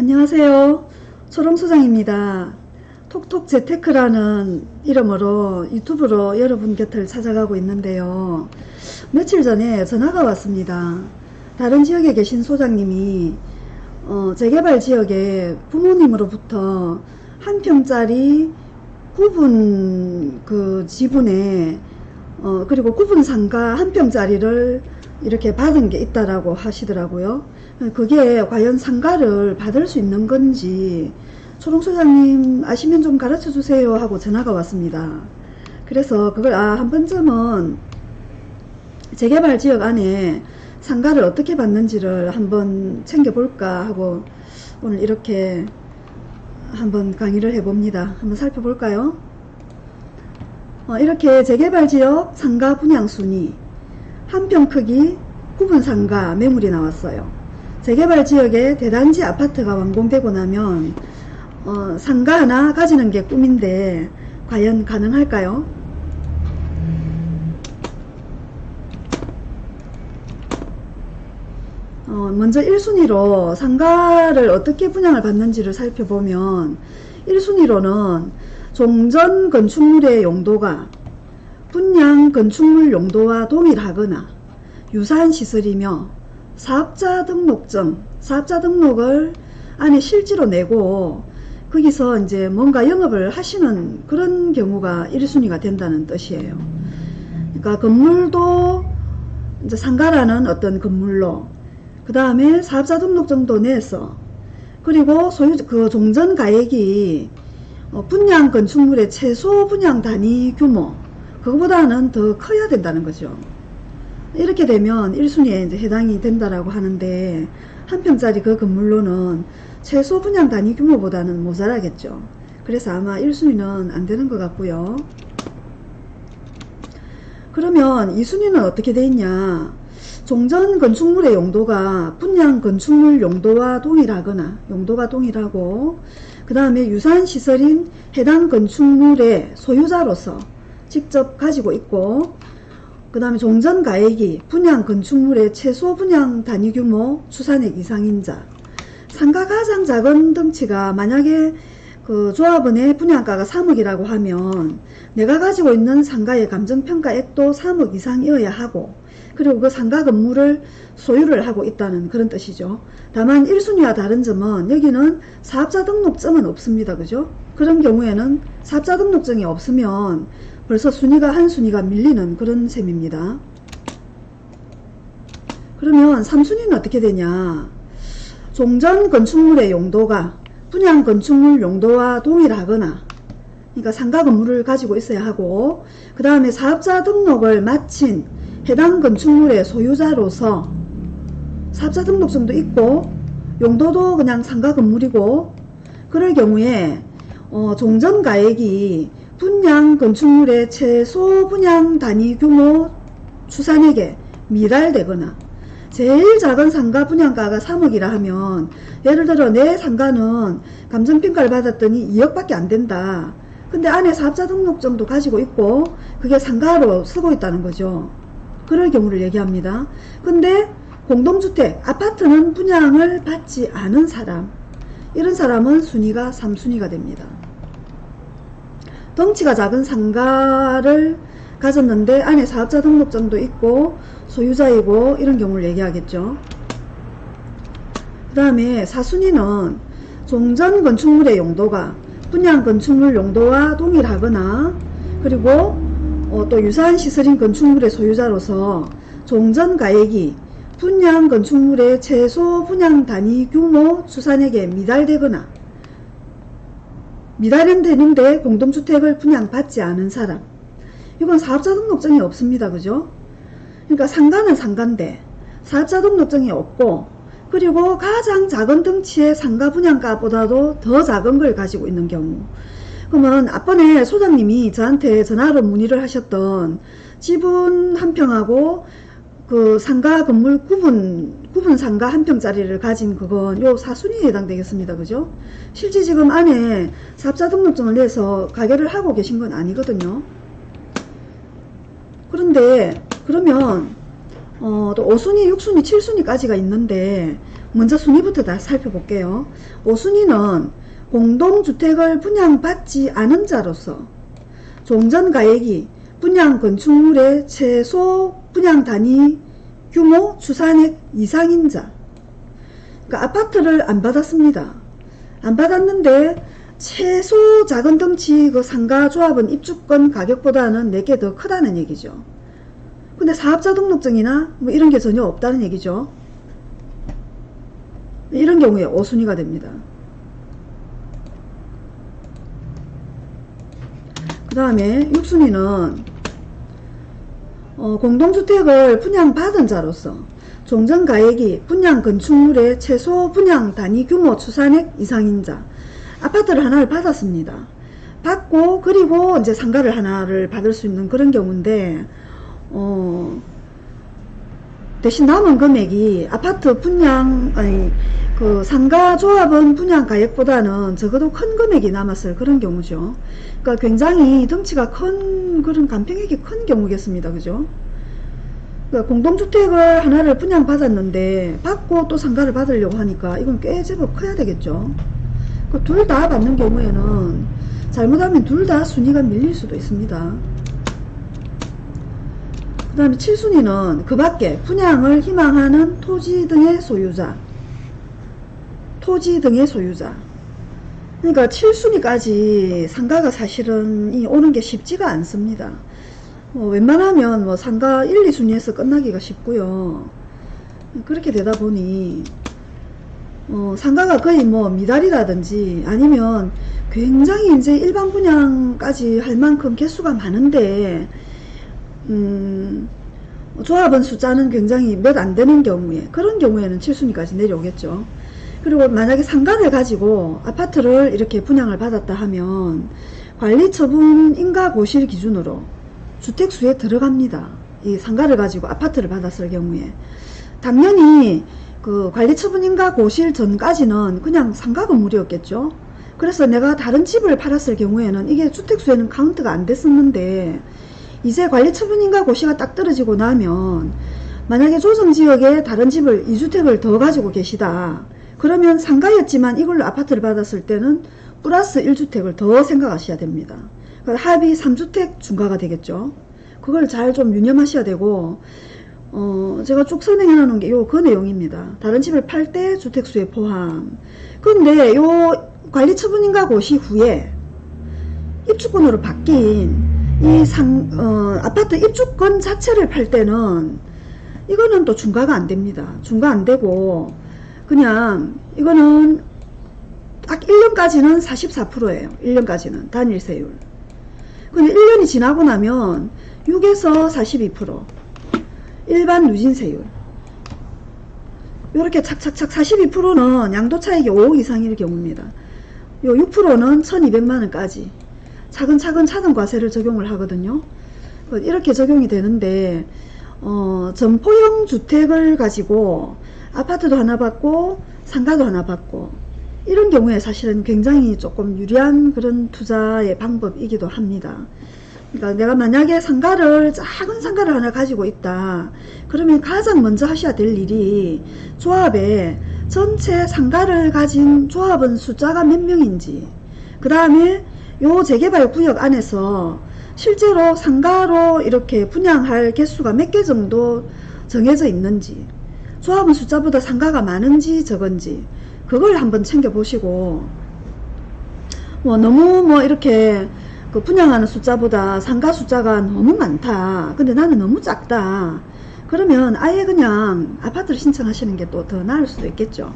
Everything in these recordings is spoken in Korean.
안녕하세요. 초롱소장입니다. 톡톡 재테크라는 이름으로 유튜브로 여러분 곁을 찾아가고 있는데요. 며칠 전에 전화가 왔습니다. 다른 지역에 계신 소장님이 어, 재개발 지역에 부모님으로부터 한 평짜리 구분 그 지분에 어, 그리고 구분 상가 한 평짜리를 이렇게 받은 게 있다라고 하시더라고요. 그게 과연 상가를 받을 수 있는 건지 초롱 소장님 아시면 좀 가르쳐 주세요 하고 전화가 왔습니다. 그래서 그걸 아, 한 번쯤은 재개발 지역 안에 상가를 어떻게 받는지를 한번 챙겨볼까 하고 오늘 이렇게 한번 강의를 해봅니다. 한번 살펴볼까요? 어, 이렇게 재개발 지역 상가 분양 순위 한평 크기 구분 상가 매물이 나왔어요. 재개발 지역에 대단지 아파트가 완공되고 나면 어, 상가 하나 가지는 게 꿈인데 과연 가능할까요? 어, 먼저 1순위로 상가를 어떻게 분양을 받는지를 살펴보면 1순위로는 종전 건축물의 용도가 분양 건축물 용도와 동일하거나 유사한 시설이며 사업자 등록증, 사업자 등록을 안에 실제로 내고 거기서 이제 뭔가 영업을 하시는 그런 경우가 1순위가 된다는 뜻이에요. 그러니까 건물도 이제 상가라는 어떤 건물로 그 다음에 사업자 등록증도 내서 그리고 소유 그 종전 가액이 어, 분양 건축물의 최소 분양 단위 규모 그거보다는 더 커야 된다는 거죠. 이렇게 되면 1순위에 이제 해당이 된다라고 하는데 한 평짜리 그 건물로는 최소 분양 단위 규모보다는 모자라겠죠. 그래서 아마 1순위는 안 되는 것 같고요. 그러면 2순위는 어떻게 돼 있냐? 종전 건축물의 용도가 분양 건축물 용도와 동일하거나 용도가 동일하고 그 다음에 유사한 시설인 해당 건축물의 소유자로서 직접 가지고 있고 그 다음에 종전 가액이 분양 건축물의 최소 분양 단위 규모 추산액 이상인 자 상가 가장 작은 덩치가 만약에 그 조합원의 분양가가 3억이라고 하면 내가 가지고 있는 상가의 감정평가액도 3억 이상이어야 하고 그리고 그 상가 건물을 소유를 하고 있다는 그런 뜻이죠. 다만 1순위와 다른 점은 여기는 사업자 등록증은 없습니다. 그죠? 그런 경우에는 사업자 등록증이 없으면 벌써 순위가 한 순위가 밀리는 그런 셈입니다. 그러면 3순위는 어떻게 되냐? 종전 건축물의 용도가 분양 건축물 용도와 동일하거나 그러니까 상가 건물을 가지고 있어야 하고 그 다음에 사업자 등록을 마친 해당 건축물의 소유자로서 사업자 등록증도 있고 용도도 그냥 상가 건물이고 그럴 경우에 어, 종전 가액이 분양 건축물의 최소 분양 단위 규모 추산액에 미달되거나 제일 작은 상가 분양가가 3억이라 하면 예를 들어 내 상가는 감정평가를 받았더니 2억밖에 안 된다. 근데 안에 사업자 등록증도 가지고 있고 그게 상가로 쓰고 있다는 거죠. 그럴 경우를 얘기합니다. 근데 공동주택, 아파트는 분양을 받지 않은 사람 이런 사람은 순위가 3순위가 됩니다. 덩치가 작은 상가를 가졌는데 안에 사업자 등록증도 있고 소유자이고 이런 경우를 얘기하겠죠. 그 다음에 사순위는 종전 건축물의 용도가 분양 건축물 용도와 동일하거나 그리고 어, 또 유사한 시설인 건축물의 소유자로서 종전 가액이 분양 건축물의 최소 분양 단위 규모 추산액에 미달되거나 미달은 되는데 공동주택을 분양받지 않은 사람. 이건 사업자 등록증이 없습니다. 그죠? 그러니까 상가는 상가인데 사업자 등록증이 없고 그리고 가장 작은 덩치의 상가 분양가보다도 더 작은 걸 가지고 있는 경우. 그러면 앞번에 소장님이 저한테 전화로 문의를 하셨던 지분 한 평하고 그 상가 건물 구분 구분 상가 한 평짜리를 가진 그건 요 사순위에 해당되겠습니다. 그죠? 실제 지금 안에 사업자 등록증을 내서 가게를 하고 계신 건 아니거든요. 그런데 그러면 어, 또 5순위, 6순위, 7순위까지가 있는데 먼저 순위부터 다 살펴볼게요. 5순위는 공동주택을 분양받지 않은 자로서 종전가액이 분양 건축물의 최소 분양 단위 규모 추산액 이상인 자. 그러니까 아파트를 안 받았습니다. 안 받았는데 최소 작은 덩치 그 상가 조합은 입주권 가격보다는 내게 더 크다는 얘기죠. 근데 사업자 등록증이나 뭐 이런 게 전혀 없다는 얘기죠. 이런 경우에 5순위가 됩니다. 그 다음에 6순위는 어, 공동주택을 분양받은 자로서 종전가액이 분양 건축물의 최소 분양 단위 규모 추산액 이상인 자 아파트를 하나를 받았습니다. 받고 그리고 이제 상가를 하나를 받을 수 있는 그런 경우인데 어, 대신 남은 금액이 아파트 분양 아니 그 상가 조합은 분양 가액보다는 적어도 큰 금액이 남았을 그런 경우죠. 그러니까 굉장히 덩치가 큰 그런 간평액이 큰 경우겠습니다. 그죠? 그러니까 공동주택을 하나를 분양 받았는데 받고 또 상가를 받으려고 하니까 이건 꽤 제법 커야 되겠죠. 그 둘 다 받는 경우에는 잘못하면 둘 다 순위가 밀릴 수도 있습니다. 그 다음에 7순위는 그 밖에 분양을 희망하는 토지 등의 소유자. 토지 등의 소유자. 그러니까 7순위까지 상가가 사실은 이 오는 게 쉽지가 않습니다. 뭐 웬만하면 뭐 상가 1, 2순위에서 끝나기가 쉽고요. 그렇게 되다 보니 어, 상가가 거의 뭐 미달이라든지 아니면 굉장히 이제 일반 분양까지 할 만큼 개수가 많은데 음, 조합원 숫자는 굉장히 몇 안 되는 경우에 그런 경우에는 7순위까지 내려오겠죠. 그리고 만약에 상가를 가지고 아파트를 이렇게 분양을 받았다 하면 관리처분 인가고실 기준으로 주택수에 들어갑니다. 이 상가를 가지고 아파트를 받았을 경우에 당연히 그 관리처분 인가고실 전까지는 그냥 상가 건물이었겠죠. 그래서 내가 다른 집을 팔았을 경우에는 이게 주택수에는 카운트가 안 됐었는데 이제 관리처분인가 고시가 딱 떨어지고 나면 만약에 조정지역에 다른 집을 2주택을 더 가지고 계시다. 그러면 상가였지만 이걸로 아파트를 받았을 때는 플러스 1주택을 더 생각하셔야 됩니다. 그러니까 합이 3주택 중과가 되겠죠. 그걸 잘 좀 유념하셔야 되고 어, 제가 쭉 설명해 놓은 게 요 그 내용입니다. 다른 집을 팔 때 주택수에 포함. 근데 요 관리처분인가 고시 후에 입주권으로 바뀐 이 상, 어, 아파트 입주권 자체를 팔 때는 이거는 또 중과가 안 됩니다. 중과 안 되고 그냥 이거는 딱 1년까지는 44%예요. 1년까지는 단일세율. 근데 1년이 지나고 나면 6에서 42% 일반 누진세율 이렇게 착착착 42%는 양도차익이 5억 이상일 경우입니다. 요 6%는 1200만원까지 차근차근 차등 과세를 적용을 하거든요. 어, 이렇게 적용이 되는데 어, 점포형 주택을 가지고 아파트도 하나 받고 상가도 하나 받고 이런 경우에 사실은 굉장히 조금 유리한 그런 투자의 방법이기도 합니다. 그러니까 내가 만약에 상가를 작은 상가를 하나 가지고 있다. 그러면 가장 먼저 하셔야 될 일이 조합에 전체 상가를 가진 조합원 숫자가 몇 명인지 그 다음에 요 재개발 구역 안에서 실제로 상가로 이렇게 분양할 개수가 몇 개 정도 정해져 있는지 조합원 숫자보다 상가가 많은지 적은지 그걸 한번 챙겨 보시고 뭐 너무 뭐 이렇게 그 분양하는 숫자보다 상가 숫자가 너무 많다. 근데 나는 너무 작다. 그러면 아예 그냥 아파트를 신청하시는 게 또 더 나을 수도 있겠죠.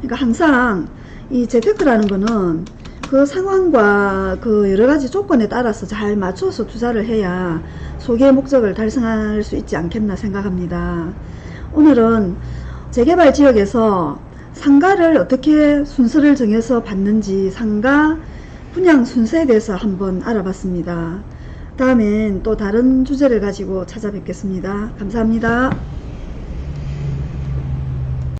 그러니까 항상 이 재테크라는 거는 그 상황과 그 여러 가지 조건에 따라서 잘 맞춰서 투자를 해야 소개의 목적을 달성할 수 있지 않겠나 생각합니다. 오늘은 재개발 지역에서 상가를 어떻게 순서를 정해서 받는지 상가 분양 순서에 대해서 한번 알아봤습니다. 다음엔 또 다른 주제를 가지고 찾아뵙겠습니다. 감사합니다.